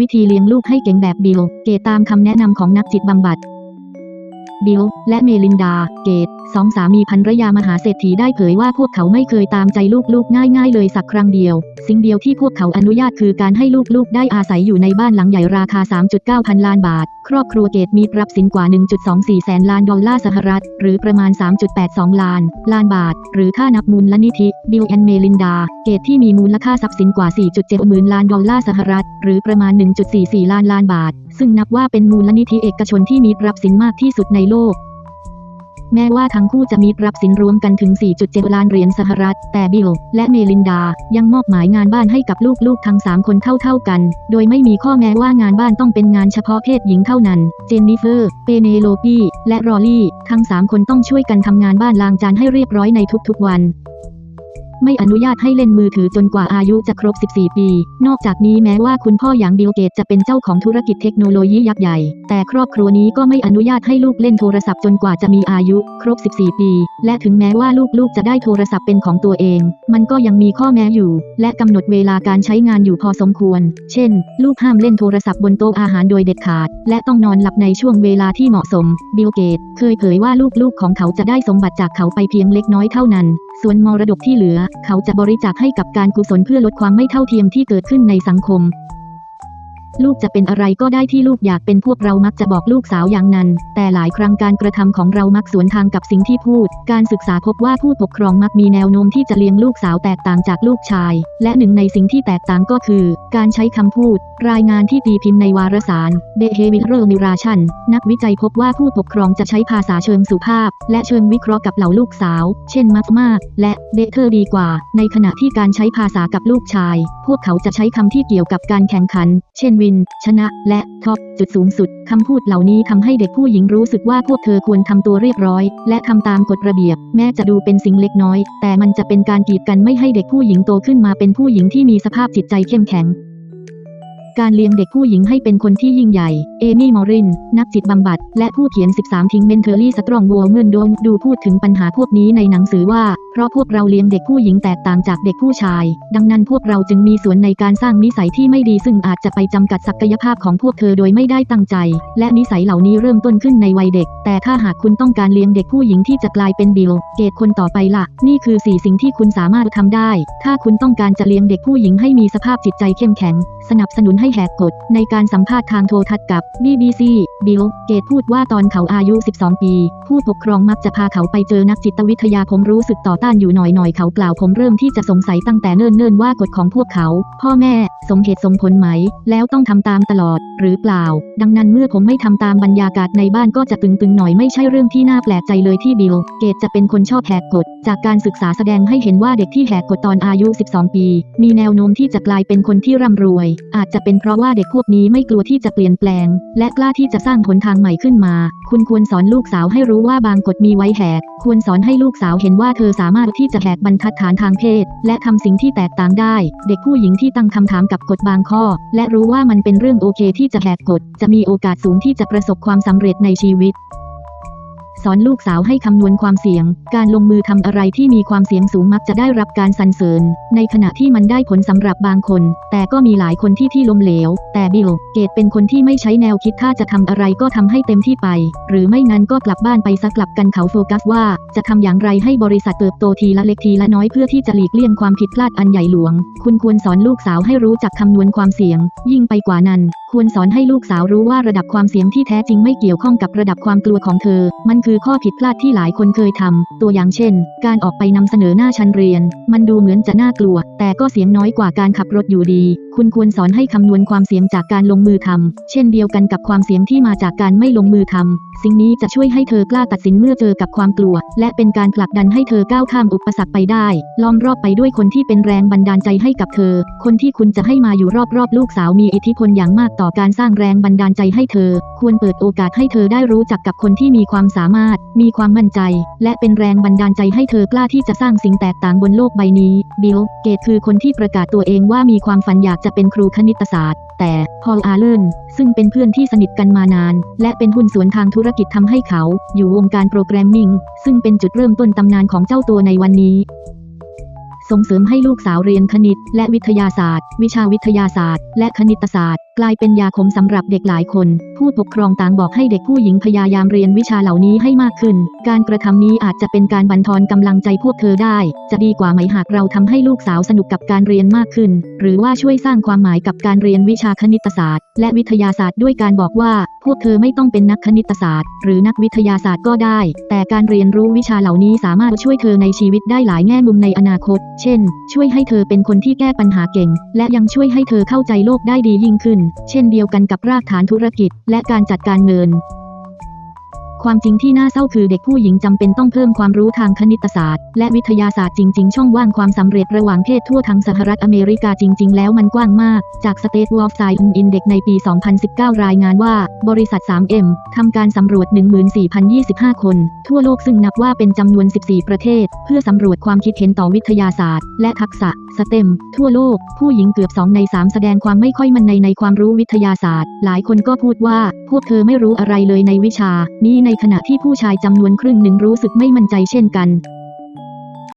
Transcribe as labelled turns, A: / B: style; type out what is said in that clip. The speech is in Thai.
A: วิธีเลี้ยงลูกให้เก่งแบบบิลเกตตามคำแนะนำของนักจิตบำบัด บิล และเมลินดา เกตสองสามีภรรยามหาเศรษฐีได้เผยว่าพวกเขาไม่เคยตามใจลูกๆ ง่ายๆ เลยสักครั้งเดียว สิ่งเดียวที่พวกเขาอนุญาตคือการให้ลูกๆ ได้อาศัยอยู่ในบ้านหลังใหญ่ราคา 3.9 พันล้านบาท ครอบครัวเกตมีทรัพย์สินกว่า 1.24 แสนล้านดอลลาร์สหรัฐ หรือประมาณ 3.82 ล้าน ล้านบาท หรือถ้านับมูลนิธิบิลแอนเมลินดา เกตที่มีมูลค่าทรัพย์สินกว่า 4.7หมื่นล้านดอลลาร์สหรัฐ หรือประมาณ 1.44 ล้านล้านบาทซึ่งนับว่าเป็นมูลนิธิเอกชนที่มีรัพย์สินมากที่สุดในโลก แม้ว่าทั้งคู่จะมีรัพย์สินรวมกันถึง 4.7 ล้านเหรียญสหรัฐ แต่บิลและเมลินดา ยังมอบหมายงานบ้านให้กับลูกๆ ทั้ง 3 คนเท่าๆกัน โดยไม่มีข้อแม้ว่างานบ้านต้องเป็นงานเฉพาะเพศหญิงเท่านั้น เจนนิเฟอร์ เปเนโลปีและรอลี่ ทั้ง 3 คนต้องช่วยกันทำงานบ้านล้างจานให้เรียบร้อยในทุกๆวัน ไม่อนุญาตให้เล่นมือถือจนกว่าอายุจะครบ 14 ปี นอกจากนี้แม้ว่าคุณพ่ออย่างบิลเกตจะเป็นเจ้าของธุรกิจเทคโนโลยียักษ์ใหญ่ แต่ครอบครัวนี้ก็ไม่อนุญาตให้ลูกเล่นโทรศัพท์จนกว่าจะมีอายุครบ 14 ปี และถึงแม้ว่าลูกๆจะได้โทรศัพท์เป็นของตัวเอง มันก็ยังมีข้อแม้อยู่ และกำหนดเวลาการใช้งานอยู่พอสมควร เช่น ลูกห้ามเล่นโทรศัพท์บนโต๊ะอาหารโดยเด็ดขาด และต้องนอนหลับในช่วงเวลาที่เหมาะสม บิลเกตเคยเผยว่าลูกๆของเขาจะได้สมบัติจากเขาไปเพียงเล็กน้อยเท่านั้น ส่วนมรดกที่เหลือ เขาจะบริจาคให้กับการกุศลเพื่อลดความไม่เท่าเทียมที่เกิดขึ้นในสังคม ลูกจะเป็นอะไรก็ได้ที่ลูกอยากเป็นพวกเรามักจะบอกลูกสาวอย่างนั้น แต่หลายครั้งการกระทำของเรามักสวนทางกับสิ่งที่พูด การศึกษาพบว่าผู้ปกครองมักมีแนวโน้มที่จะเลี้ยงลูกสาวแตกต่างจากลูกชาย และหนึ่งในสิ่งที่แตกต่างก็คือ การใช้คำพูด รายงานที่ตีพิมพ์ในวารสาร Behavioral Nutrition นักวิจัยพบว่าผู้ปกครองจะใช้ภาษาเชิงสุภาพ และเชิงวิเคราะห์กับเหล่าลูกสาว เช่นมักมากและ better ดีกว่า ในขณะที่การใช้ภาษากับลูกชาย พวกเขาจะใช้คำที่เกี่ยวกับการแข่งขัน เช่นวิน ชนะ และท็อปจุดสูงสุด คำพูดเหล่านี้ทำให้เด็กผู้หญิงรู้สึกว่าพวกเธอควรทำตัวเรียบร้อย และทำตามกฎระเบียบ แม้จะดูเป็นสิ่งเล็กน้อย แต่มันจะเป็นการกีดกันไม่ให้เด็กผู้หญิงโตขึ้นมาเป็นผู้หญิงที่มีสภาพจิตใจเข้มแข็ง การเลี้ยงเด็กผู้หญิงให้เป็นคนที่ยิ่งใหญ่ เอมี่มอริน นักจิตบำบัด และผู้เขียน 13 ทิ้งเมนเทอรี่สตรองวัวเงินโดนดูพูดถึงปัญหาพวกนี้ในหนังสือว่า เพราะพวกเราเลี้ยงเด็กผู้หญิงแตกต่างจากเด็กผู้ชาย ดังนั้นพวกเราจึงมีส่วนในการสร้างนิสัยที่ไม่ดีซึ่งอาจจะไปจำกัดศักยภาพของพวกเธอโดยไม่ได้ตั้งใจ และนิสัยเหล่านี้เริ่มต้นขึ้นในวัยเด็ก แต่ถ้าหากคุณต้องการเลี้ยงเด็กผู้หญิงที่จะกลายเป็นบิล เกตคนต่อไปล่ะ นี่คือสี่สิ่งที่คุณสามารถทำได้ ถ้าคุณต้องการจะเลี้ยงเด็กผู้หญิงให้มีสภาพจิตใจเข้มแข็ง สนับสนุนให้แหกกฎในการสัมภาษณ์ทางโทรทัศน์กับ BBC บิล เกตพูดว่าตอนเขาอายุ 12 ปี ผู้ปกครองมักจะพาเขาไปเจอนักจิตวิทยาผมรู้สึกต่อต้านอยู่หน่อยๆ เขากล่าวผมเริ่มที่จะสงสัยตั้งแต่เนิ่นๆว่ากฎของพวกเขา พ่อแม่ สมเหตุสมผลไหม แล้วต้องทำตามตลอด หรือเปล่า ดังนั้นเมื่อผมไม่ทำตามบรรยากาศในบ้านก็จะตึงๆหน่อยไม่ใช่เรื่องที่น่าแปลกใจเลยที่บิล เกตจะเป็นคนชอบแหกกฎจากการศึกษาแสดงให้เห็นว่าเด็กที่แหกกฎตอนอายุ 12 ปี มีแนวโน้มที่จะกลายเป็นคนที่ร่ำรวย อาจจะเป็นเป็นเพราะว่าเด็กพวกนี้ไม่กลัวที่จะเปลี่ยนแปลง และกล้าที่จะสร้างหนทางใหม่ขึ้นมา คุณควรสอนลูกสาวให้รู้ว่าบางกฎมีไว้แหก ควรสอนให้ลูกสาวเห็นว่าเธอสามารถที่จะแหกบรรทัดฐานทางเพศ และทำสิ่งที่แตกต่างได้ เด็กผู้หญิงที่ตั้งคำถามกับกฎบางข้อ และรู้ว่ามันเป็นเรื่องโอเคที่จะแหกกฎ จะมีโอกาสสูงที่จะประสบความสำเร็จในชีวิต สอนลูกสาวให้คำนวณความเสี่ยง การลงมือทำอะไรที่มีความเสี่ยงสูงมักจะได้รับการสรรเสริญ ในขณะที่มันได้ผลสำหรับบางคน แต่ก็มีหลายคนที่ที่ล้มเหลว แต่บิล เกตเป็นคนที่ไม่ใช้แนวคิดถ้าจะทำอะไรก็ทำให้เต็มที่ไป หรือไม่งั้นก็กลับบ้านไปสักกลับกันเขาโฟกัสว่า จะทำอย่างไรให้บริษัทเติบโตทีละเล็กทีละน้อยเพื่อที่จะหลีกเลี่ยงความผิดพลาดอันใหญ่หลวง คุณควรสอนลูกสาวให้รู้จักคำนวณความเสี่ยง ยิ่งไปกว่านั้น ควรสอนให้ลูกสาวรู้ว่าระดับความเสี่ยงที่แท้จริงไม่เกี่ยวข้องกับระดับความกลัวของเธอ มันคือข้อผิดพลาดที่หลายคนเคยทำตัวอย่างเช่น การออกไปนำเสนอหน้าชั้นเรียน มันดูเหมือนจะน่ากลัว แต่ก็เสียงน้อยกว่าการขับรถอยู่ดี คุณควรสอนให้คำนวณความเสี่ยงจากการลงมือทำเช่นเดียวกันกับความเสี่ยงที่มาจากการไม่ลงมือทำสิ่งนี้จะช่วยให้เธอกล้าตัดสินเมื่อเจอกับความกลัว และเป็นการผลักดันให้เธอก้าวข้ามอุปสรรคไปได้ ล้อมรอบไปด้วยคนที่เป็นแรงบันดาลใจให้กับเธอ คนที่คุณจะให้มาอยู่รอบๆลูกสาวมีอิทธิพลอย่างมากต่อการสร้างแรงบันดาลใจให้เธอ ควรเปิดโอกาสให้เธอได้รู้จักกับคนที่มีความสามารถ มีความมั่นใจ และเป็นแรงบันดาลใจให้เธอกล้าที่จะสร้างสิ่งแตกต่างบนโลกใบนี้ บิล เกตคือคนที่ประกาศตัวเองว่ามีความฝันอยากจะเป็นครูคณิตศาสตร์ แต่พอลอาเลนซึ่งเป็นเพื่อนที่สนิทกันมานาน และเป็นหุ้นส่วนทางธุรกิจทำให้เขา อยู่วงการโปรแกรมมิ่งซึ่งเป็นจุดเริ่มต้นตำนานของเจ้าตัวในวันนี้ ส่งเสริมให้ลูกสาวเรียนคณิต และวิทยาศาสตร์ วิชาวิทยาศาสตร์ และคณิตศาสตร์ กลายเป็นยาขมสำหรับเด็กหลายคน ผู้ปกครองต่างบอกให้เด็กผู้หญิงพยายามเรียนวิชาเหล่านี้ให้มากขึ้น การกระทำนี้อาจจะเป็นการบันทอนกำลังใจพวกเธอได้ จะดีกว่าไหมหากเราทำให้ลูกสาวสนุกกับการเรียนมากขึ้น หรือว่าช่วยสร้างความหมายกับการเรียนวิชาคณิตศาสตร์ และวิทยาศาสตร์ด้วยการบอกว่าพวกเธอไม่ต้องเป็นนักคณิตศาสตร์ หรือนักวิทยาศาสตร์ก็ได้ แต่การเรียนรู้วิชาเหล่านี้สามารถช่วยเธอในชีวิตได้หลายแง่มุมในอนาคต เช่น ช่วยให้เธอเป็นคนที่แก้ปัญหาเก่ง และยังช่วยให้เธอเข้าใจโลกได้ดียิ่งขึ้น เช่นเดียวกันกับรากฐานธุรกิจ และการจัดการเงิน ความจริงที่น่าเศร้าคือเด็กผู้หญิงจำเป็นต้องเพิ่มความรู้ทางคณิตศาสตร์ และวิทยาศาสตร์จริง ๆ ช่องว่างความสำเร็จระหว่างเพศทั่วทั้งสหรัฐอเมริกาจริง ๆ แล้วมันกว้างมาก จาก State of Science Index ในปี 2019 รายงานว่า บริษัท 3M ทำการสำรวจ 14,025 คน ทั่วโลกซึ่งนับว่าเป็นจำนวน 14 ประเทศ เพื่อสำรวจความคิดเห็นต่อวิทยาศาสตร์ และทักษะ STEM ทั่วโลก ผู้หญิงเกือบ 2 ใน 3 แสดงความไม่ค่อยมั่นในในความรู้วิทยาศาสตร์ หลายคนก็พูดว่า พวกเธอไม่รู้อะไรเลยในวิชา นี้ในในขณะที่ผู้ชายจำนวนครึ่งหนึ่งรู้สึกไม่มั่นใจเช่นกัน